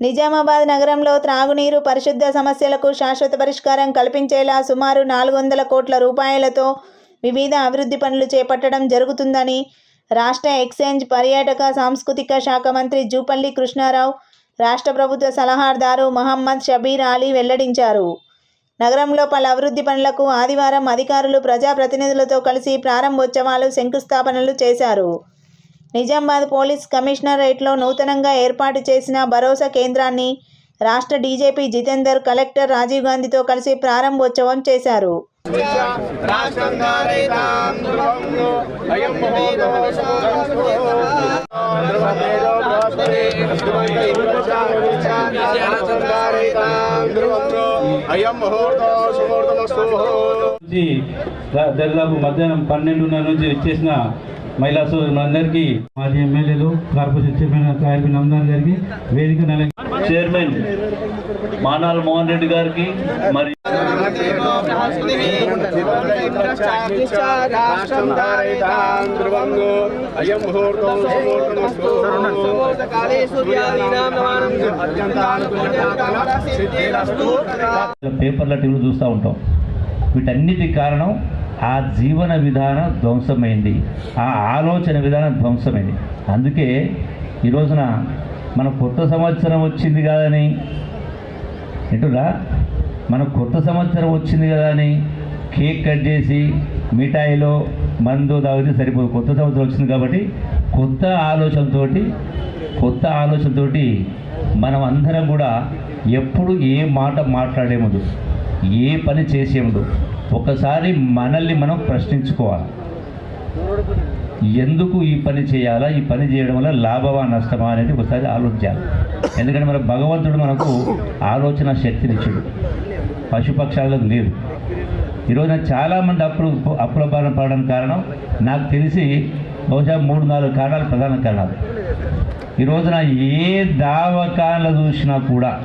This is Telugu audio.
నిజామాబాద్ నగరంలో త్రాగునీరు పరిశుద్ధ సమస్యలకు శాశ్వత పరిష్కారం కల్పించేలా సుమారు నాలుగు వందల కోట్ల రూపాయలతో వివిధ అభివృద్ధి పనులు చేపట్టడం జరుగుతుందని రాష్ట్ర ఎక్స్చేంజ్ పర్యాటక సాంస్కృతిక శాఖ మంత్రి జూపల్లి కృష్ణారావు రాష్ట్ర ప్రభుత్వ సలహాదారు మహమ్మద్ షబీర్ అలీ వెల్లడించారు. నగరంలో పలు అభివృద్ధి పనులకు ఆదివారం అధికారులు ప్రజాప్రతినిధులతో కలిసి ప్రారంభోత్సవాలు శంకుస్థాపనలు చేశారు. నిజామాబాద్ పోలీస్ కమిషనరేట్లో నూతనంగా ఏర్పాటు చేసిన భరోసా కేంద్రాన్ని రాష్ట్ర డీజీపీ జితేందర్ కలెక్టర్ రాజీవ్ గాంధీతో కలిసి ప్రారంభోత్సవం చేశారు. దరిదాపు మధ్యాహ్నం పన్నెండున్నర నుంచి ఇచ్చేసిన మహిళా సోదరులందరికీ మాజీ ఎమ్మెల్యేలు కార్పొరేషన్ చైర్మన్ కార్మిక అమ్దాన్ గారికి వేదిక నెల చైర్మన్ మానాల మోహన్ రెడ్డి గారికి మరి పేపర్ల టీవీలు చూస్తూ ఉంటాం. వీటన్నిటి కారణం ఆ జీవన విధానం ధ్వంసమైంది. ఆ ఆలోచన విధానం ధ్వంసమైంది. అందుకే ఈ రోజున మన కొత్త సంవత్సరం వచ్చింది కాదని ఏంటురా? మన కొత్త సంవత్సరం వచ్చింది కదా అని కేక్ కట్ చేసి మిఠాయిలో మందు తాగితే సరిపోదు. కొత్త సంవత్సరం వచ్చింది కాబట్టి కొత్త ఆలోచనతోటి కొత్త ఆలోచనతోటి మనం అందరం కూడా ఎప్పుడు ఏ మాట మాట్లాడే ముందు ఏ పని చేసే ముందు ఒకసారి మనల్ని మనం ప్రశ్నించుకోవాలి. ఎందుకు ఈ పని చేయాలా? ఈ పని చేయడం వల్ల లాభమా నష్టమా అనేది ఒకసారి ఆలోచించాలి. ఎందుకంటే మన భగవంతుడు మనకు ఆలోచన శక్తినిచ్చుడు. పశుపక్షాలకు లేదు ఈరోజు చాలామంది అప్పులు అప్పుల బారిన పడడం కారణం నాకు తెలిసి బహుశా మూడు నాలుగు కారణాలు ప్రధాన కారణాలు. ఈ రోజున ఏ దావకాలు చూసినా కూడా